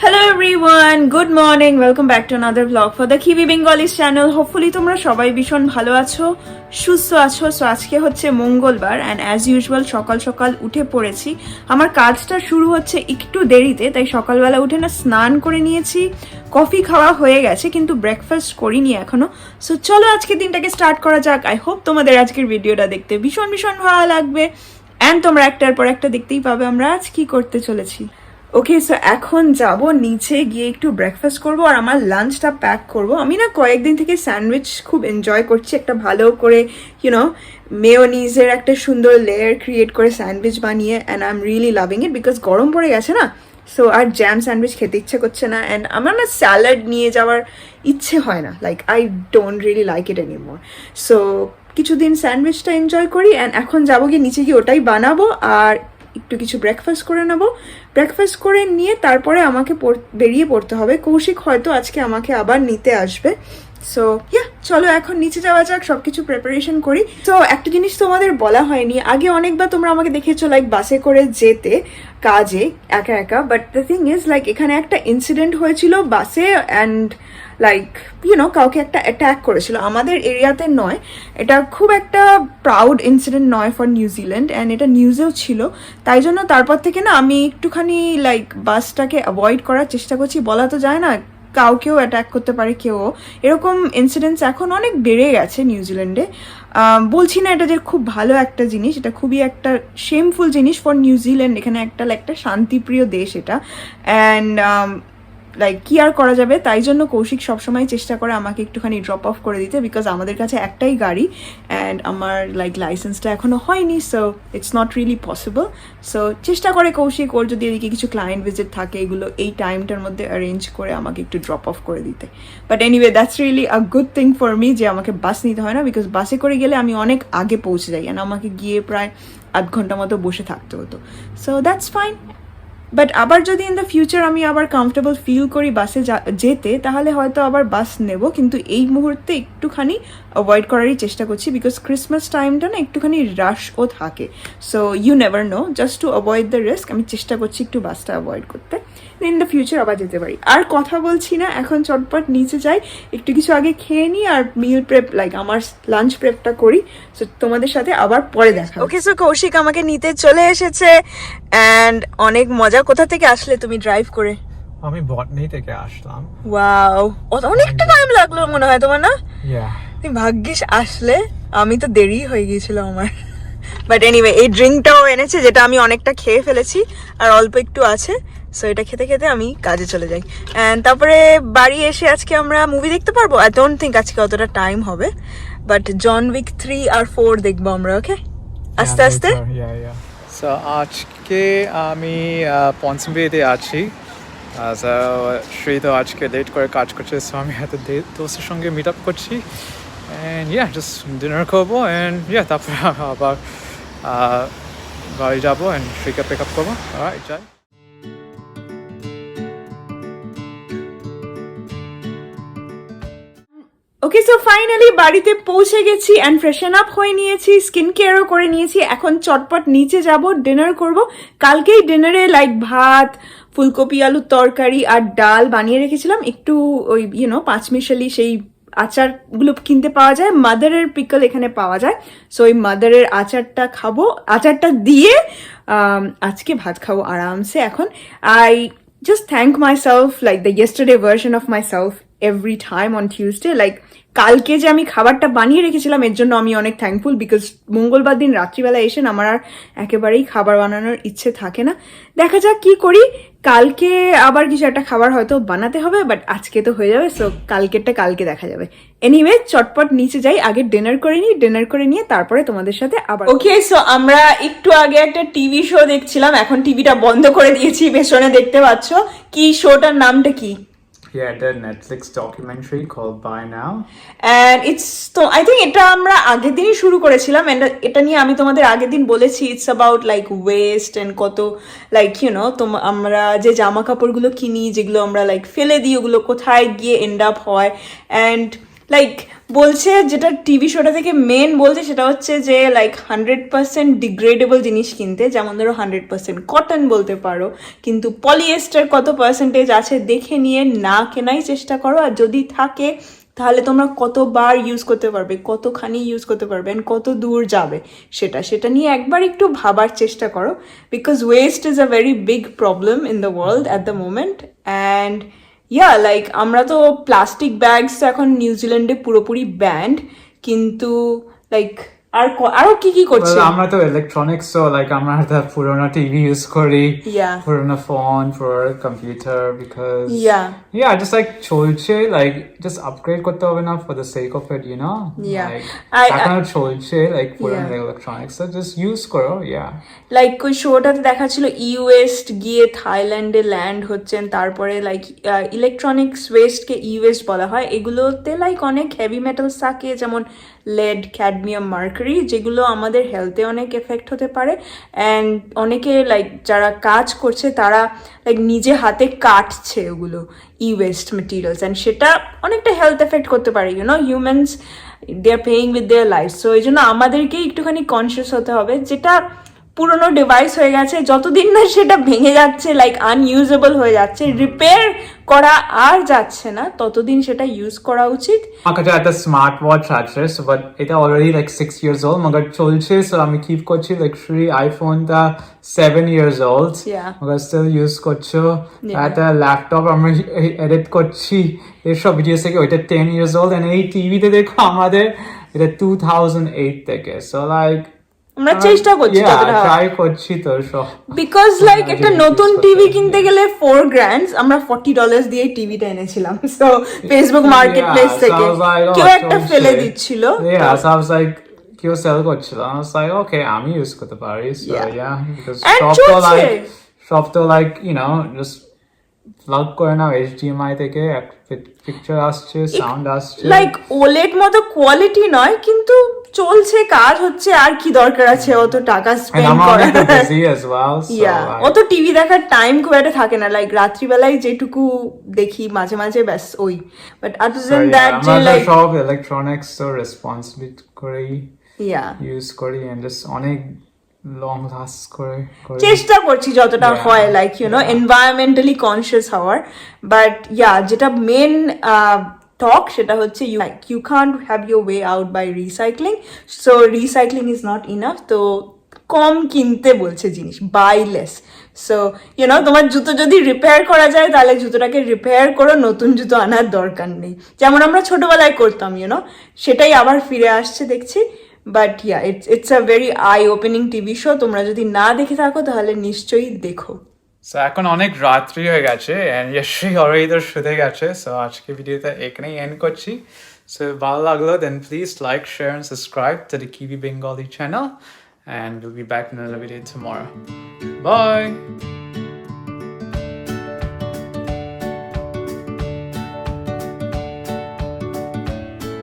Hello everyone good morning welcome back to another blog for the কিবি Bengalese channel hopefully তোমরা সবাই ভীষণ ভালো আছো, সুস্থ আছো। সো আজকে হচ্ছে মঙ্গলবার অ্যান্ড অ্যাজ ইউজুয়াল সকাল সকাল উঠে পড়েছি। আমার কাজটা শুরু হচ্ছে একটু দেরিতে, তাই সকালবেলা উঠে না স্নান করে নিয়েছি। কফি খাওয়া হয়ে গেছে, কিন্তু ব্রেকফাস্ট করিনি এখনও। সো চলো আজকে দিনটাকে স্টার্ট করা যাক। আই হোপ তোমাদের আজকের ভিডিওটা দেখতে ভীষণ ভীষণ ভালো লাগবে। অ্যান্ড তোমরা একটার পর একটা দেখতেই পাবে আমরা আজ কি করতে চলেছি। ওকে সো এখন যাব, নিচে গিয়ে একটু ব্রেকফাস্ট করব আর আমার লাঞ্চটা প্যাক করব। আমি না কয়েকদিন থেকে স্যান্ডউইচ খুব এনজয় করছি, একটা ভালো করে ইউনো মেয়োনিজের একটা সুন্দর লেয়ার ক্রিয়েট করে স্যান্ডউইচ বানিয়ে and I am really loving it because গরম পড়ে গেছে না? সো আর জ্যাম স্যান্ডউইচ খেতে ইচ্ছে করছে না অ্যান্ড আমার না স্যালাড নিয়ে যাওয়ার ইচ্ছে হয় না। Like I don't really like it anymore so কিছুদিন স্যান্ডউইচটা এনজয় করি অ্যান্ড এখন যাব গিয়ে নিচে গিয়ে ওটাই বানাবো, আর একটু কিছু ব্রেকফাস্ট করে নেব। ব্রেকফাস্ট করে নিয়ে তারপরে আমাকে বেরিয়ে পড়তে হবে। কৌশিক হয়তো আজকে আমাকে আবার নিতে আসবে। সো ইয়া চলো এখন নিচে যাওয়া যাক সব কিছু প্রিপারেশন করি। তো একটা জিনিস তোমাদের বলা হয়নি। আগে অনেকবার তোমরা আমাকে দেখেছ লাইক বাসে করে যেতে, কাজে, একা একা। But the thing is like এখানে একটা ইনসিডেন্ট হয়েছিল বাসে অ্যান্ড লাইক ইউনো কাউকে একটা অ্যাটাক করেছিল। আমাদের এরিয়াতে নয়। এটা খুব একটা প্রাউড ইনসিডেন্ট নয় ফর নিউজিল্যান্ড অ্যান্ড এটা নিউজেও ছিল। তাই জন্য তারপর থেকে না আমি একটুখানি লাইক বাসটাকে অ্যাভয়েড করার চেষ্টা করছি। বলা তো যায় না, কাউকেও অ্যাটাক করতে পারে কেউ। এরকম ইনসিডেন্টস এখন অনেক বেড়ে গেছে নিউজিল্যান্ডে বলছি না এটা যে খুব ভালো একটা জিনিস, এটা খুবই একটা শেমফুল জিনিস ফর নিউজিল্যান্ড এখানে একটা একটা শান্তিপ্রিয় দেশ এটা। অ্যান্ড লাইক কি আর করা যাবে? তাই জন্য কৌশিক সবসময় চেষ্টা করে আমাকে একটুখানি ড্রপ অফ করে দিতে বিকজ আমাদের কাছে একটাই গাড়ি অ্যান্ড আমার লাইক লাইসেন্সটা এখনও হয়নি so it's not really possible so চেষ্টা করে কৌশিক, ওর যদি এদিকে কিছু ক্লায়েন্ট ভিজিট থাকে, এগুলো এই টাইমটার মধ্যে অ্যারেঞ্জ করে আমাকে একটু ড্রপ অফ করে দিতে। But anyway that's really a good thing for me যে আমাকে বাস নিতে হয় না বিকজ বাসে করে গেলে আমি অনেক আগে পৌঁছে যাই অ্যান্ড আমাকে গিয়ে প্রায় আধ ঘণ্টা মতো বসে থাকতে হতো। সো দ্যাটস ফাইন বাট আবার যদি ইন দ্য ফিউচার আমি আবার কমফোর্টেবল ফিল করি বাসে যেতে তাহলে হয়তো আবার বাস নেব। কিন্তু এই মুহূর্তে একটুখানি অ্যাভয়েড করারই চেষ্টা করছি বিকজ ক্রিসমাস টাইমটা না একটুখানি রাশও থাকে। So you never know just to avoid the risk আমি চেষ্টা করছি একটু বাসটা অ্যাভয়েড করতে। ইন দ্য ফিউচার আবার যেতে পারি। আর কথা বলছি না এখন চটপট নিচে যাই। একটু কিছু আগে খেয়ে নিই আর মিল প্রেপ লাইক আমার লাঞ্চ প্রেপটা করি। সো তোমাদের সাথে আবার পরে দেখা ওকে সো কৌশিক আমাকে নিতে চলে এসেছে অ্যান্ড অনেক মজা কোথা থেকে আসলে তুমি ড্রাইভ করে? আমি বটনি থেকে আসলাম। ওয়াও অনেকটা টাইম লাগল মনে হয় তোমার না? ইয়া তুমি ভাগ্যিস আসলে আমি তো দেরি হয়ে গিয়েছিল আমার। বাট এনিওয়ে এই ড্রিঙ্কটাও এনেছে যেটা আমি অনেকটা খেয়ে ফেলেছি আর অল্প একটু আছে। সো এটা খেতে খেতে আমি কাজে চলে যাই। অ্যান্ড তারপরে বাড়ি এসে আজকে আমরা মুভি দেখতে পারব? আই ডোন্ট থিঙ্ক আজকে অতটা টাইম হবে। বাট জন উইক থ্রি আর ফোর দেখব আমরা ওকে আস্তে আস্তে? ইয়া ইয়া সো আজকে আমি পঞ্চমবিতে আছি। শ্রী তো আজকে লেট করে কাজ করছে সো আমি এত দোস্তের সঙ্গে মিট আপ করছি। অ্যান্ড ইয়া জাস্ট ডিনার করব অ্যান্ড ইয়া তারপরে আবার বাড়ি যাব অ্যান্ড শ্রীকে পিক আপ করব। রাইট যাই। ওকে সো ফাইনালি বাড়িতে পৌঁছে গেছি অ্যান্ড ফ্রেশন আপ হয়ে নিয়েছি স্কিন কেয়ারও করে নিয়েছি। এখন চটপট নিচে যাব ডিনার করব। কালকেই ডিনারে লাইক ভাত, ফুলকপি, আলুর তরকারি আর ডাল বানিয়ে রেখেছিলাম। একটু ওই ইউনো পাঁচমিশালি সেই আচারগুলো কিনতে পাওয়া যায় মাদারের পিকল এখানে পাওয়া যায়। সো ওই মাদারের আচারটা খাব, আচারটা দিয়ে আজকে ভাত খাব আরামসে এখন। I just thank myself like the yesterday yesterday of myself every time on Tuesday, like কালকে যে আমি খাবারটা বানিয়ে রেখেছিলাম, এর জন্য আমি অনেক থ্যাঙ্কফুল বিকজ মঙ্গলবার দিন রাত্রিবেলা এসে আমার আর একেবারেই খাবার বানানোর ইচ্ছে থাকে না। দেখা যাক কি করি। কালকে আবার কিছু একটা খাবার হয়তো বানাতে হবে বাট আজকে তো হয়ে যাবে সো কালকেরটা কালকে দেখা যাবে। এনিওয়ে চটপট নিচে যাই, আগে ডিনার করে নিই ডিনার করে নিয়ে তারপরে তোমাদের সাথে আবার ওকে সো আমরা একটু আগে একটা টিভি শো দেখছিলাম, এখন টিভিটা বন্ধ করে দিয়েছি, পেছনে দেখতে পাচ্ছ। কি শোটার নামটা কি? Yeah, the Netflix documentary called By Now. And it's তো আই থিঙ্ক এটা আমরা আগের দিনই শুরু করেছিলাম অ্যান্ড এটা নিয়ে আমি তোমাদের আগের দিন বলেছি it's about like waste and কত লাইক ইউনো তো আমরা যে জামা কাপড়গুলো কিনি যেগুলো আমরা লাইক ফেলে দিই ওগুলো কোথায় গিয়ে এন্ড আপ হয় অ্যান্ড লাইক বলছে যেটা টিভি শোটা থেকে মেন বলছে সেটা হচ্ছে যে লাইক হান্ড্রেড পার্সেন্ট ডিগ্রেডেবল জিনিস কিনতে, যেমন ধরো হান্ড্রেড পার্সেন্ট কটন বলতে পারো, কিন্তু পলিয়েস্টার কত পার্সেন্টেজ আছে দেখে নিয়ে না কেনাই চেষ্টা করো, আর যদি থাকে, তাহলে তোমরা কতবার ইউজ করতে পারবে, কতখানি ইউজ করতে পারবে অ্যান্ড কত দূর যাবে, সেটা সেটা নিয়ে একবার একটু ভাবার চেষ্টা করো because waste is a very big problem in the world at the moment and yeah like আমরা তো প্লাস্টিক ব্যাগস এখন নিউজিল্যান্ডে পুরোপুরি ব্যান্ড কিন্তু লাইক আর ক- আরও কি কি করছে আমরা তো ইলেকট্রনিক্স তো লাইক আমরা তো পুরোনো টিভি ইউজ করি. পুরোনো ফোন পুরোনো computer because Yeah. yeah just like চলছে like just upgrade করতে হবে না sake of it you know Yeah. like I- এখনও চলছে like পুরোনো ইলেকট্রনিক্স just use করো yeah লাইক ওই শোটাতে দেখাচ্ছিল ইউএস্ট গিয়ে থাইল্যান্ডে ল্যান্ড হচ্ছেন তারপরে লাইক ইলেকট্রনিক্স ওয়েস্টকে ইউএস্ট বলা হয় এগুলোতে লাইক অনেক হেভি মেটালস থাকে যেমন লেড ক্যাডমিয়াম মার্কারি যেগুলো আমাদের হেলথে অনেক এফেক্ট হতে পারে। অ্যান্ড অনেকে লাইক যারা কাজ করছে, তারা লাইক নিজে হাতে কাটছে ওগুলো ই ওয়েস্ট মেটিরিয়ালস অ্যান্ড সেটা অনেকটা হেলথ এফেক্ট করতে পারে you know humans they are paying with their life so এই জন্য আমাদেরকেই একটুখানি কনসিয়াস হতে হবে, যেটা পুরনো ডিভাইস হয়ে গেছে যতদিন না সেটা ভেঙে যাচ্ছে লাইক আনইউজেবল হয়ে যাচ্ছে রিপেয়ার করা আর যাচ্ছে না ততদিন সেটা ইউজ করা উচিত আমার কাছে একটা স্মার্ট ওয়াচ আছে সো বাট এটা already like six years old মগর চলছে সো আমি কিপ করছি লাইক শ্রী আইফোনটা সেভেন ইয়ার্স ওল্ড. মগর স্টিল ইউজ করছ. একটা ল্যাপটপ আমরা এডিট করছি এসব ভিডিও থেকে ওইটা টেন ইয়ার্স ওল্ড এন্ড এই টিভিতে দেখো আমাদের এটা টু থাউজেন্ড এইট থেকে সো লাইক আমরা চেষ্টা করছি ট্রাই করছি তো সব। বিকজ লাইক একটা নতুন টিভি কিনতে গেলে ফোর গ্র্যান্ডস আমরা ফর্টি ডলার্স দিয়ে টিভিটা এনেছিলাম। সো ফেসবুক মার্কেট প্লেস থেকে। like, oh, কেউ একটা ফেলে দিচ্ছিল। কেউ সেল করছিল? Like, okay, আমি ইউজ করতে পারি। Yeah, because And সব তো like সব তো like you know just plug করে নাও HDMI থেকে পিকচার আসছে সাউন্ড আসছে। লাইক ওলেট মতো কোয়ালিটি নয় কিন্তু চলছে কাজ হচ্ছে আর কি দরকার আছে অত টাকা স্পেন্ড করার। অত টিভি দেখার টাইম খুব একটা থাকে না লাইক রাত্রিবেলায় যেটুকু দেখি মাঝে মাঝে ব্যাস ওই। বাট আদার yeah, দ্যাট যে লাইক সব ইলেকট্রনিক্স তো রেসপন্সিবল করেই ইয়া ইউজ করি এন্ড just অনেক লং লাস্ট করে চেষ্টা করছি যতটা হয় like you know. Environmentally conscious হওয়ার। বাট ইয়া যেটা মেন টক সেটা হচ্ছে you you can't have your way out by recycling so recycling is not enough তো কম কিনতে বলছে জিনিস বাই লেস সো ইউনো তোমার জুতো যদি রিপেয়ার করা যায় তাহলে জুতোটাকে রিপেয়ার করো নতুন জুতো আনার দরকার নেই। যেমন আমরা ছোটবেলায় করতাম ইউনো সেটাই আবার ফিরে আসছে দেখছি। But yeah it's it's a very eye opening TV show তোমরা যদি না দেখে থাকো, তাহলে নিশ্চয়ই দেখো। সো এখন অনেক রাত্রি হয়ে গেছে অ্যান্ড ইয়াশ্রী অলরেডি তো শুতে গেছে। সো আজকে ভিডিওটা এখানেই এন্ড করছি। সো ভালো লাগল then please like share and subscribe to the Kiwi Bengali channel and will be back in video tomorrow bye